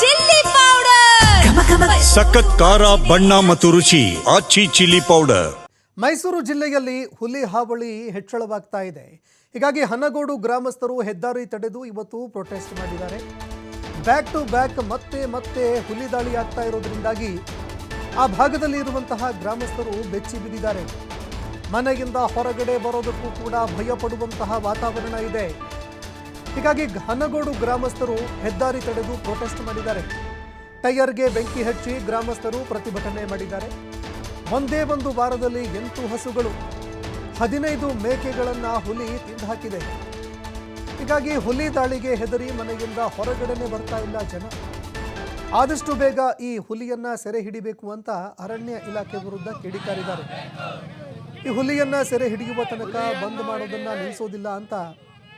Chilli powder. ಸಖತ್ ಖಾರ ಬಣ್ಣ ಮತ್ತು ರುಚಿ ಆಚಿ ಚಿಲ್ಲಿ ಪೌಡರ್. ಮೈಸೂರು ಜಿಲ್ಲೆಯಲ್ಲಿ ಹುಲಿ ಹಾವಳಿ ಹೆಚ್ಚಳವಾಗ್ತಾ ಇದೆ. ಹೀಗಾಗಿ ಹನಗೋಡು ಗ್ರಾಮಸ್ಥರು ಹೆದ್ದಾರಿ ತಡೆದು ಇವತ್ತು ಪ್ರೊಟೆಸ್ಟ್ ಮಾಡಿದ್ದಾರೆ. ಬ್ಯಾಕ್ ಟು ಬ್ಯಾಕ್ ಮತ್ತೆ ಮತ್ತೆ ಹುಲಿ ದಾಳಿ ಆಗ್ತಾ ಇರೋದ್ರಿಂದಾಗಿ ಆ ಭಾಗದಲ್ಲಿ ಇರುವಂತಹ ಗ್ರಾಮಸ್ಥರು ಬೆಚ್ಚಿ ಬಿದ್ದಿದ್ದಾರೆ. ಮನೆಯಿಂದ ಹೊರಗಡೆ ಬರೋದಕ್ಕೂ ಕೂಡ ಭಯ ಪಡುವಂತಹ ವಾತಾವರಣ ಇದೆ. ಹೀಗಾಗಿ ಘನಗೋಡು ಗ್ರಾಮಸ್ಥರು ಹೆದ್ದಾರಿ ತಡೆದು ಪ್ರೊಟೆಸ್ಟ್ ಮಾಡಿದ್ದಾರೆ. ಟೈಯರ್ಗೆ ಬೆಂಕಿ ಹಚ್ಚಿ ಗ್ರಾಮಸ್ಥರು ಪ್ರತಿಭಟನೆ ಮಾಡಿದ್ದಾರೆ. ಒಂದೇ ಒಂದು ವಾರದಲ್ಲಿ ಎಂಟು ಹಸುಗಳು, ಹದಿನೈದು ಮೇಕೆಗಳನ್ನು ಹುಲಿ ತಿಂದು ಹಾಕಿದೆ. ಹೀಗಾಗಿ ಹುಲಿ ದಾಳಿಗೆ ಹೆದರಿ ಮನೆಯಿಂದ ಹೊರಗಡೆನೆ ಬರ್ತಾ ಇಲ್ಲ ಜನ. ಆದಷ್ಟು ಬೇಗ ಈ ಹುಲಿಯನ್ನ ಸೆರೆ ಹಿಡಿಬೇಕು ಅಂತ ಅರಣ್ಯ ಇಲಾಖೆ ವಿರುದ್ಧ ಕಿಡಿಕಾರಿದ್ದಾರೆ. ಈ ಹುಲಿಯನ್ನ ಸೆರೆ ಹಿಡಿಯುವ ತನಕ ಬಂದ್ ಮಾಡೋದನ್ನ ನಿಲ್ಲಿಸೋದಿಲ್ಲ ಅಂತ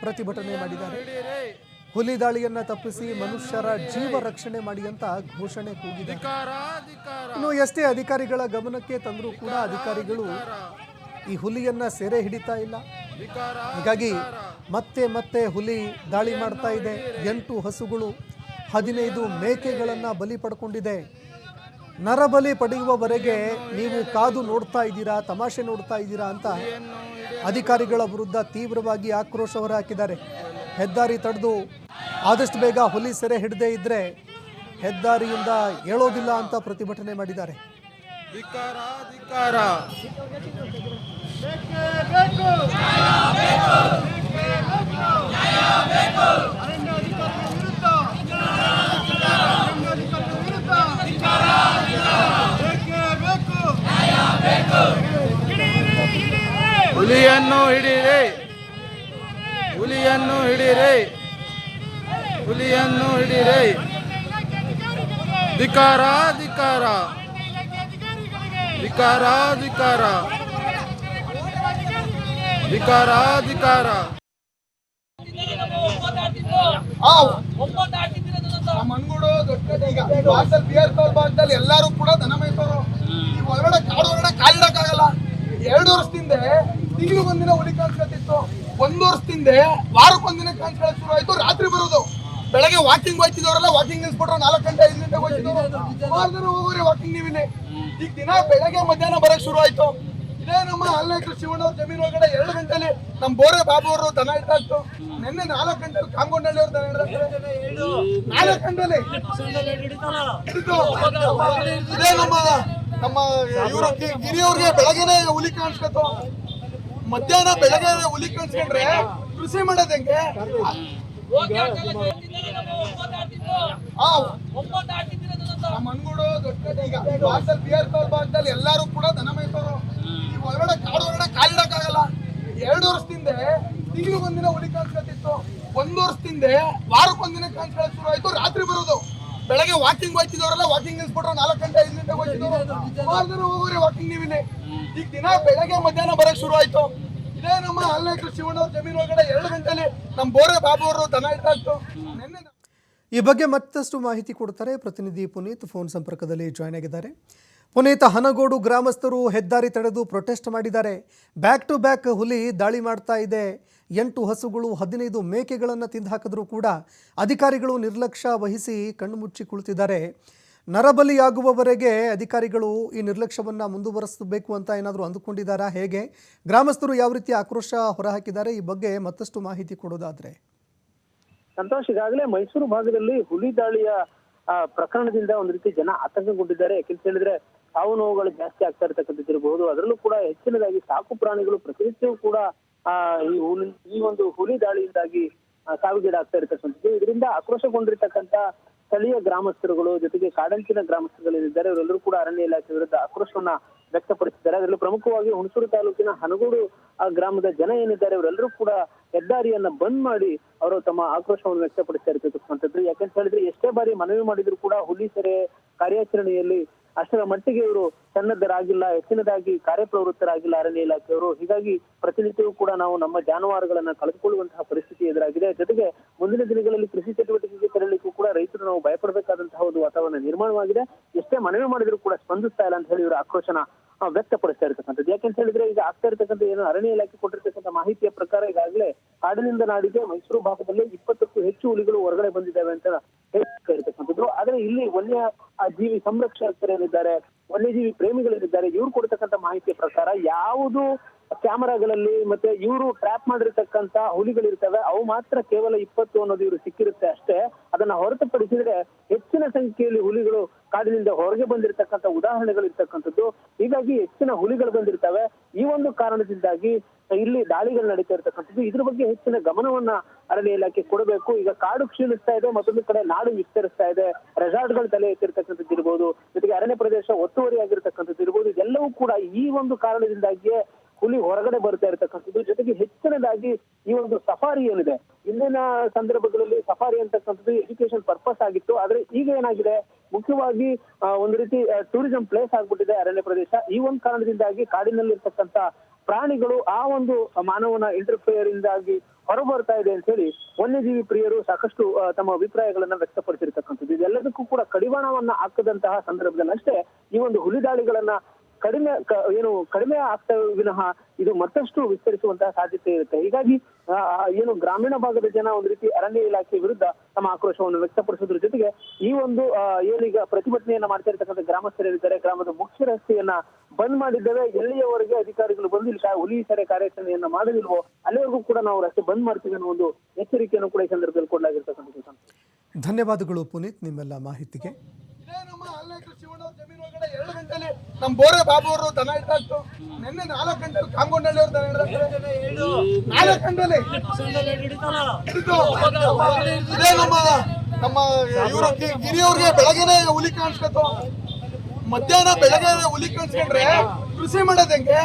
ಪ್ರತಿಭಟನೆ ಮಾಡಿದ್ದಾರೆ. ಹುಲಿ ದಾಳಿಯನ್ನ ತಪ್ಪಿಸಿ ಮನುಷ್ಯರ ಜೀವ ರಕ್ಷಣೆ ಮಾಡಿ ಅಂತ ಘೋಷಣೆ ಕೂಗಿದೆ. ಇನ್ನು ಎಷ್ಟೇ ಅಧಿಕಾರಿಗಳ ಗಮನಕ್ಕೆ ತಂದರೂ ಕೂಡ ಅಧಿಕಾರಿಗಳು ಈ ಹುಲಿಯನ್ನ ಸೆರೆ ಹಿಡಿತಾ ಇಲ್ಲ. ಹೀಗಾಗಿ ಮತ್ತೆ ಮತ್ತೆ ಹುಲಿ ದಾಳಿ ಮಾಡ್ತಾ ಇದೆ. ಎಂಟು ಹಸುಗಳು ಹದಿನೈದು ಮೇಕೆಗಳನ್ನು ಬಲಿ ಪಡ್ಕೊಂಡಿದೆ. ನರಬಲಿ ಪಡೆಯುವವರೆಗೆ ನೀವು ಕಾದು ನೋಡ್ತಾ ಇದ್ದೀರಾ ತಮಾಷೆ ನೋಡ್ತಾ ಇದ್ದೀರಾ ಅಂತ ಅಧಿಕಾರಿಗಳ ವಿರುದ್ಧ ತೀವ್ರವಾಗಿ ಆಕ್ರೋಶ ಹೊರಹಾಕಿದ್ದಾರೆ ಹೆದ್ದಾರಿ ತಡೆದು ಆದಷ್ಟು ಬೇಗ ಹುಲಿ ಸೆರೆ ಹಿಡದೇ ಇದ್ರೆ ಹೆದ್ದಾರಿಯಿಂದ ಹೇಳೋದಿಲ್ಲ ಅಂತ ಪ್ರತಿಭಟನೆ ಮಾಡಿದ್ದಾರೆ ಧಿಕ್ಕಾರ ಹುಲಿಯನ್ನು ಹಿಡಿರಿ ಹುಲಿಯನ್ನು ಹಿಡಿರಿ ಹುಲಿಯನ್ನು ಹಿಡಿರಿ ಧಿಕಾರ ಧಿಕಾರ. ಧಿಕಾರ ಧಿಕಾರ. ಧಿಕಾರ ಧಿಕಾರ. ಮನ್ಗುಡು ದೊಡ್ಡ ಈಗ ಭಾಗದಲ್ಲಿ ಬಿಯರ್ ಕಾಲ್ ಭಾಗದಲ್ಲಿ ಎಲ್ಲಾರು ಕೂಡ ದನ ಮೇಯ್ತವ್ರು ಈ ಒಳಗಡೆ ಕಾಡು ಒಳಗಡೆ ಕಾಲಿಡಕ್ಕಾಗಲ್ಲ. ಎರಡು ವರ್ಷದಿಂದ ತಿಂಗಳು ಒಂದಿನ ಹುಲಿ ಕಾಣಿಸ್ಕೊತಿತ್ತು ಒಂದು ವರ್ಷದಿಂದ ವಾರಕ್ಕೊಂದಿನ ಕಾಣಿಸ್ಕೊಳ್ಳೋಕೆ ಶುರು ಆಯ್ತು ರಾತ್ರಿ ಬರೋದು. ಬೆಳಗ್ಗೆ ವಾಕಿಂಗ್ ಹೋಯ್ತಿದವರೆಲ್ಲ ವಾಕಿಂಗ್ ನಿಲ್ಸ್ಬಿಟ್ರು ನಾಲ್ಕು ಗಂಟೆ ಐದು ಗಂಟೆ ಹೋಯ್ತಿದ್ರು ಸುಮಾರು ಹೋಗೋರಿ ವಾಕಿಂಗ್ ನೀವಿಲ್ಲಿ. ಈಗ ದಿನ ಬೆಳಗ್ಗೆ ಮಧ್ಯಾಹ್ನ ಬರಕ್ ಶುರು ಆಯ್ತು. ಇದೇ ನಮ್ಮ ಅಲ್ಲೇಕರು ಶಿವಣ್ಣ ಜಮೀನು ಒಳಗಡೆ ಎರಡು ಗಂಟೆಲಿ ನಮ್ಮ ಬೋರೆ ಬಾಬು ಅವರು ದನ ಇಟ್ಟಾಕ್ತು ನಿನ್ನೆ ನಾಲ್ಕು ಗಂಟೆಲಿ ಕಾಂಗೊಂಡಳ್ಳಿ ಅವ್ರು ದನ ಹಿಡ್ದಾಕ್ತಾರೆ. ನಾಲ್ಕು ಗಂಟೆಲಿ. ಇದೇ ನಮ್ಮ ನಮ್ಮ ಇವರು ಗಿರಿಯವ್ರಿಗೆ ಬೆಳಗ್ಗೆನೆ ಹುಲಿ ಕಾಣಿಸ್ಕೊತು ಮಧ್ಯಾಹ್ನ ಬೆಳಗ್ಗೆ ಹುಲಿ ಕಳ್ಸ್ಕೊಂಡ್ರೆ ಕೃಷಿ ಮಾಡೋದ್ ಹೆಂಗೆ? ಮನ್ಗುಡು ದೊಡ್ಡ ಈಗ. ಭಾಗದಲ್ಲಿ ಬಿಯರ್ ಕಾಲ್ ಭಾಗದಲ್ಲಿ ಎಲ್ಲಾರು ಕೂಡ ದನ ಮೇಯ್ತವ್ರು. ಕಾಡು ಒಳಗಡೆ ಕಾಲಿಡಕ್ಕಾಗಲ್ಲ. ಎರಡು ವರ್ಷದಿಂದ ತಿಂಗಳು ಒಂದಿನ ಹುಲಿ ಕಾಣಿಸ್ಕೊತಿತ್ತು ಒಂದು ವರ್ಷದಿಂದ ವಾರಕ್ಕೊಂದಿನ ಕಾಣಿಸ್ಕೊಳ್ಳೋಕೆ ಶುರು ಆಯ್ತು. ರಾತ್ರಿ ಬರೋದು. ಬೆಳಗ್ಗೆ ವಾಕಿಂಗ್ ಹೋಯ್ತಿದವರೆಲ್ಲ ವಾಕಿಂಗ್ ನಿಲ್ಸ್ಬಿಟ್ರು ನಾಲ್ಕು ಗಂಟೆ, ಐದು ಗಂಟೆ ಹೋಗ್ತಿದ್ರು ಹೋಗೋರಿ ವಾಕಿಂಗ್ ನೀವಿಲ್ಲಿ ಈಗ ದಿನ ಬೆಳಗ್ಗೆ ಮಧ್ಯಾಹ್ನ ಬರಕ್ ಶುರು ಆಯ್ತು. ಇದೇ ನಮ್ಮ ಅಲ್ಲೇಕರು ಶಿವಣ್ಣ ಜಮೀನು ಒಳಗಡೆ ಎರಡು ಗಂಟೆಲಿ ನಮ್ಮ ಬೋರೆ ಬಾಬು ಅವರು ದನ ಇಟ್ಟಾಕ್ತು. ನಿನ್ನೆ ಈ ಬಗ್ಗೆ ಮತ್ತಷ್ಟು ಮಾಹಿತಿ ಕೊಡ್ತಾರೆ ಪ್ರತಿನಿಧಿ ಪುನೀತ್. ಫೋನ್ ಸಂಪರ್ಕದಲ್ಲಿ ಜಾಯ್ನ್ ಆಗಿದ್ದಾರೆ. ಪುನೀತ್ ಹನಗೋಡು ಗ್ರಾಮಸ್ಥರು ಹೆದ್ದಾರಿ ತಡೆದು ಪ್ರೊಟೆಸ್ಟ್ ಮಾಡಿದ್ದಾರೆ. ಬ್ಯಾಕ್ ಟು ಬ್ಯಾಕ್ ಹುಲಿ ದಾಳಿ ಮಾಡ್ತಾ ಇದೆ. ಎಂಟು ಹಸುಗಳು, ಹದಿನೈದು ಮೇಕೆಗಳನ್ನು ತಿಂದು ಹಾಕಿದ್ರೂ ಕೂಡ ಅಧಿಕಾರಿಗಳು ನಿರ್ಲಕ್ಷ್ಯ ವಹಿಸಿ ಕಣ್ಣು ಮುಚ್ಚಿ ಕುಳಿತಿದ್ದಾರೆ. ನರಬಲಿಯಾಗುವವರೆಗೆ ಅಧಿಕಾರಿಗಳು ಈ ನಿರ್ಲಕ್ಷ್ಯವನ್ನು ಮುಂದುವರಿಸಬೇಕು ಅಂತ ಏನಾದರೂ ಅಂದುಕೊಂಡಿದ್ದಾರಾ? ಹೇಗೆ? ಗ್ರಾಮಸ್ಥರು ಯಾವ ರೀತಿ ಆಕ್ರೋಶ ಹೊರಹಾಕಿದ್ದಾರೆ? ಈ ಬಗ್ಗೆ ಮತ್ತಷ್ಟು ಮಾಹಿತಿ ಕೊಡೋದಾದರೆ. ಸಂತೋಷ್, ಈಗಾಗಲೇ ಮೈಸೂರು ಭಾಗದಲ್ಲಿ ಹುಲಿ ದಾಳಿಯ ಪ್ರಕರಣದಿಂದ ಒಂದು ರೀತಿ ಜನ ಆತಂಕಗೊಂಡಿದ್ದಾರೆ. ಯಾಕೆಂತ ಹೇಳಿದ್ರೆ ಸಾವು ನೋವುಗಳು ಜಾಸ್ತಿ ಆಗ್ತಾ ಇರ್ತಕ್ಕಂಥದ್ದು ಇರಬಹುದು. ಅದರಲ್ಲೂ ಕೂಡ ಹೆಚ್ಚಿನದಾಗಿ ಸಾಕು ಪ್ರಾಣಿಗಳು ಪ್ರತಿನಿತ್ಯವೂ ಕೂಡ, ಆ, ಈ ಹುಲಿ, ಈ ಒಂದು ಹುಲಿ ದಾಳಿಯಿಂದಾಗಿ ಸಾವಿಗೀಡಾಗ್ತಾ ಇರ್ತಕ್ಕಂಥದ್ದು. ಇದರಿಂದ ಆಕ್ರೋಶಗೊಂಡಿರ್ತಕ್ಕಂಥ ಸ್ಥಳೀಯ ಗ್ರಾಮಸ್ಥರುಗಳು ಜೊತೆಗೆ ಕಾಡಂಚಿನ ಗ್ರಾಮಸ್ಥರುಗಳೇನಿದ್ದಾರೆ ಇವರೆಲ್ಲರೂ ಕೂಡ ಅರಣ್ಯ ಇಲಾಖೆ ವಿರುದ್ಧ ಆಕ್ರೋಶವನ್ನ ವ್ಯಕ್ತಪಡಿಸಿದ್ದಾರೆ. ಅದರಲ್ಲೂ ಪ್ರಮುಖವಾಗಿ ಹುಣಸೂರು ತಾಲೂಕಿನ ಹನಗೂಡು, ಆ, ಗ್ರಾಮದ ಜನ ಏನಿದ್ದಾರೆ ಇವರೆಲ್ಲರೂ ಕೂಡ ಹೆದ್ದಾರಿಯನ್ನ ಬಂದ್ ಮಾಡಿ ಅವರು ತಮ್ಮ ಆಕ್ರೋಶವನ್ನು ವ್ಯಕ್ತಪಡಿಸ್ತಾ ಇರ್ತಕ್ಕಂಥದ್ದು. ಯಾಕಂತ ಹೇಳಿದ್ರೆ, ಎಷ್ಟೇ ಬಾರಿ ಮನವಿ ಮಾಡಿದ್ರು ಕೂಡ ಹುಲಿ ಸೆರೆ ಕಾರ್ಯಾಚರಣೆಯಲ್ಲಿ ಅಷ್ಟರ ಮಟ್ಟಿಗೆ ಇವರು ಸನ್ನದ್ಧರಾಗಿಲ್ಲ, ಹೆಚ್ಚಿನದಾಗಿ ಕಾರ್ಯಪ್ರವೃತ್ತರಾಗಿಲ್ಲ ಅರಣ್ಯ ಇಲಾಖೆಯವರು. ಹೀಗಾಗಿ ಪ್ರತಿನಿತ್ಯವೂ ಕೂಡ ನಾವು ನಮ್ಮ ಜಾನುವಾರುಗಳನ್ನ ಕಳೆದುಕೊಳ್ಳುವಂತಹ ಪರಿಸ್ಥಿತಿ ಎದುರಾಗಿದೆ. ಜೊತೆಗೆ ಮುಂದಿನ ದಿನಗಳಲ್ಲಿ ಕೃಷಿ ಚಟುವಟಿಕೆಗೆ ತೆರಳಿಕ್ಕೂ ಕೂಡ ರೈತರು ನಾವು ಭಯಪಡಬೇಕಾದಂತಹ ಒಂದು ವಾತಾವರಣ ನಿರ್ಮಾಣವಾಗಿದೆ. ಎಷ್ಟೇ ಮನವಿ ಮಾಡಿದ್ರು ಕೂಡ ಸ್ಪಂದಿಸ್ತಾ ಇಲ್ಲ ಅಂತ ಹೇಳಿ ಇವರು ಆಕ್ರೋಶನ ವ್ಯಕ್ತಪಡಿಸ್ತಾ ಇರ್ತಕ್ಕಂಥದ್ದು. ಯಾಕೆಂತ ಹೇಳಿದ್ರೆ ಈಗ ಆಗ್ತಾ ಇರ್ತಕ್ಕಂಥ ಏನು ಅರಣ್ಯ ಇಲಾಖೆ ಕೊಟ್ಟಿರ್ತಕ್ಕಂಥ ಮಾಹಿತಿಯ ಪ್ರಕಾರ ಈಗಾಗಲೇ ಕಾಡಿನಿಂದ ನಾಡಿಗೆ ಮೈಸೂರು ಭಾಗದಲ್ಲಿ ಇಪ್ಪತ್ತಕ್ಕೂ ಹೆಚ್ಚು ಹುಲಿಗಳು ಹೊರಗಡೆ ಬಂದಿದ್ದಾವೆ ಅಂತ ಹೇಳ್ತಾ ಇರ್ತಕ್ಕಂಥದ್ದು. ಆದ್ರೆ ಇಲ್ಲಿ ವನ್ಯ ಜೀವಿ ಸಂರಕ್ಷಕರೇನಿದ್ದಾರೆ ವನ್ಯಜೀವಿ ಪ್ರೇಮಿಗಳೇನಿದ್ದಾರೆ ಇವ್ರು ಕೊಡ್ತಕ್ಕಂಥ ಮಾಹಿತಿ ಪ್ರಕಾರ ಯಾವುದು ಕ್ಯಾಮೆರಾಗಳಲ್ಲಿ ಮತ್ತೆ ಇವರು ಟ್ರ್ಯಾಪ್ ಮಾಡಿರ್ತಕ್ಕಂತ ಹುಲಿಗಳಿರ್ತವೆ, ಅವು ಮಾತ್ರ ಕೇವಲ ಇಪ್ಪತ್ತು ಅನ್ನೋದು ಇವರು ಸಿಕ್ಕಿರುತ್ತೆ ಅಷ್ಟೇ. ಅದನ್ನ ಹೊರತುಪಡಿಸಿದ್ರೆ ಹೆಚ್ಚಿನ ಸಂಖ್ಯೆಯಲ್ಲಿ ಹುಲಿಗಳು ಕಾಡಿನಿಂದ ಹೊರಗೆ ಬಂದಿರತಕ್ಕಂತ ಉದಾಹರಣೆಗಳು ಇರ್ತಕ್ಕಂಥದ್ದು ಹೀಗಾಗಿ ಹೆಚ್ಚಿನ ಹುಲಿಗಳು ಬಂದಿರ್ತವೆ. ಈ ಒಂದು ಕಾರಣದಿಂದಾಗಿ ಇಲ್ಲಿ ದಾಳಿಗಳು ನಡೀತಾ ಇರ್ತಕ್ಕಂಥದ್ದು. ಇದ್ರ ಬಗ್ಗೆ ಹೆಚ್ಚಿನ ಗಮನವನ್ನ ಅರಣ್ಯ ಇಲಾಖೆ ಕೊಡಬೇಕು. ಈಗ ಕಾಡು ಕ್ಷೀಣಿಸ್ತಾ ಇದೆ, ಮತ್ತೊಂದು ಕಡೆ ನಾಡು ವಿಸ್ತರಿಸ್ತಾ ಇದೆ. ರೆಸಾರ್ಟ್ಗಳು ತಲೆ ಎತ್ತಿರ್ತಕ್ಕಂಥದ್ದು ಇರ್ಬೋದು ಜೊತೆಗೆ ಅರಣ್ಯ ಪ್ರದೇಶ ಒತ್ತುವರಿ ಆಗಿರ್ತಕ್ಕಂಥದ್ದು ಇರ್ಬೋದು ಇದೆಲ್ಲವೂ ಕೂಡ ಈ ಒಂದು ಕಾರಣದಿಂದಾಗಿಯೇ ಹುಲಿ ಹೊರಗಡೆ ಬರ್ತಾ ಇರ್ತಕ್ಕಂಥದ್ದು. ಜೊತೆಗೆ ಹೆಚ್ಚಿನದಾಗಿ ಈ ಒಂದು ಸಫಾರಿ ಏನಿದೆ ಇಂದಿನ ಸಂದರ್ಭಗಳಲ್ಲಿ ಸಫಾರಿ ಅಂತಕ್ಕಂಥದ್ದು ಎಜುಕೇಶನ್ ಪರ್ಪಸ್ ಆಗಿತ್ತು. ಆದ್ರೆ ಈಗ ಏನಾಗಿದೆ, ಮುಖ್ಯವಾಗಿ ಒಂದು ರೀತಿ ಟೂರಿಸಂ ಪ್ಲೇಸ್ ಆಗ್ಬಿಟ್ಟಿದೆ ಅರಣ್ಯ ಪ್ರದೇಶ. ಈ ಒಂದು ಕಾರಣದಿಂದಾಗಿ ಕಾಡಿನಲ್ಲಿರ್ತಕ್ಕಂಥ ಪ್ರಾಣಿಗಳು ಆ ಒಂದು ಮಾನವನ ಇಂಟರ್ಫಿಯರ್ ಇಂದಾಗಿ ಹೊರಬರ್ತಾ ಇದೆ ಅಂತ ಹೇಳಿ ವನ್ಯಜೀವಿ ಪ್ರಿಯರು ಸಾಕಷ್ಟು ತಮ್ಮ ಅಭಿಪ್ರಾಯಗಳನ್ನ ವ್ಯಕ್ತಪಡಿಸಿರ್ತಕ್ಕಂಥದ್ದು. ಇದೆಲ್ಲದಕ್ಕೂ ಕೂಡ ಕಡಿವಾಣವನ್ನ ಹಾಕದಂತಹ ಸಂದರ್ಭದಲ್ಲಿ ಅಷ್ಟೇ ಈ ಒಂದು ಹುಲಿ ದಾಳಿಗಳನ್ನ ಕಡಿಮೆ ಕ- ಏನು ಕಡಿಮೆ ಆಗ್ತಾ ವಿನಃ ಇದು ಮತ್ತಷ್ಟು ವಿಸ್ತರಿಸುವಂತಹ ಸಾಧ್ಯತೆ ಇರುತ್ತೆ. ಹೀಗಾಗಿ ಏನು ಗ್ರಾಮೀಣ ಭಾಗದ ಜನ ಒಂದು ರೀತಿ ಅರಣ್ಯ ಇಲಾಖೆ ವಿರುದ್ಧ ತಮ್ಮ ಆಕ್ರೋಶವನ್ನು ವ್ಯಕ್ತಪಡಿಸೋದ್ರ ಜೊತೆಗೆ ಈ ಒಂದು ಏನೀಗ ಪ್ರತಿಭಟನೆಯನ್ನ ಮಾಡ್ತಾ ಇರ್ತಕ್ಕಂಥ ಗ್ರಾಮಸ್ಥರಿದ್ದಾರೆ ಗ್ರಾಮದ ಮುಖ್ಯ ರಸ್ತೆಯನ್ನ ಬಂದ್ ಮಾಡಿದ್ದೇವೆ. ಎಲ್ಲಿಯವರೆಗೆ ಅಧಿಕಾರಿಗಳು ಬಂದು ಇಲ್ಲಿ ಹುಲಿ ಸೆರೆ ಕಾರ್ಯಾಚರಣೆಯನ್ನ ಮಾಡಲಿಲ್ವೋ ಅಲ್ಲಿವರೆಗೂ ಕೂಡ ನಾವು ರಸ್ತೆ ಬಂದ್ ಮಾಡ್ತೀವಿ ಅನ್ನೋ ಒಂದು ಎಚ್ಚರಿಕೆಯನ್ನು ಕೂಡ ಈ ಸಂದರ್ಭದಲ್ಲಿ ಕೊಡಲಾಗಿರ್ತಕ್ಕಂಥದ್ದು. ಧನ್ಯವಾದಗಳು ಪುನೀತ್ ನಿಮ್ಮೆಲ್ಲ ಮಾಹಿತಿಗೆ. ಅಲ್ಲೇಕರ್ ಜಮೀನು ಎರಡು ಗಂಟೆಲಿ ನಮ್ಮ ಬೋರೆ ಬಾಬು ಅವರು ದನ ಇಟ್ಟು ನಿನ್ನೆ ನಾಲ್ಕು ಗಂಟೆಲಿ ಕಾಮಗೊಂಡಳ್ಳಿ ಅವ್ರು ದನ ಹಿಡ್ದಾಕ್ತಾರೆ. ನಾಲ್ಕು ಗಂಟೆಲಿ ಹಿಡಿದು ಇದೇ ನಮ್ಮ ನಮ್ಮ ಇವರು ಗಿರಿಯವ್ರಿಗೆ ಬೆಳಗ್ಗೆನೆ ಹುಲಿ ಕಾಣಿಸ್ಕೊತು ಮಧ್ಯಾಹ್ನ ಬೆಳಗ್ಗೆ ಹುಲಿ ಕಾಣಿಸ್ಕೊಂಡ್ರೆ ಕೃಷಿ ಮಾಡೋದ್ ಹೆಂಗೆ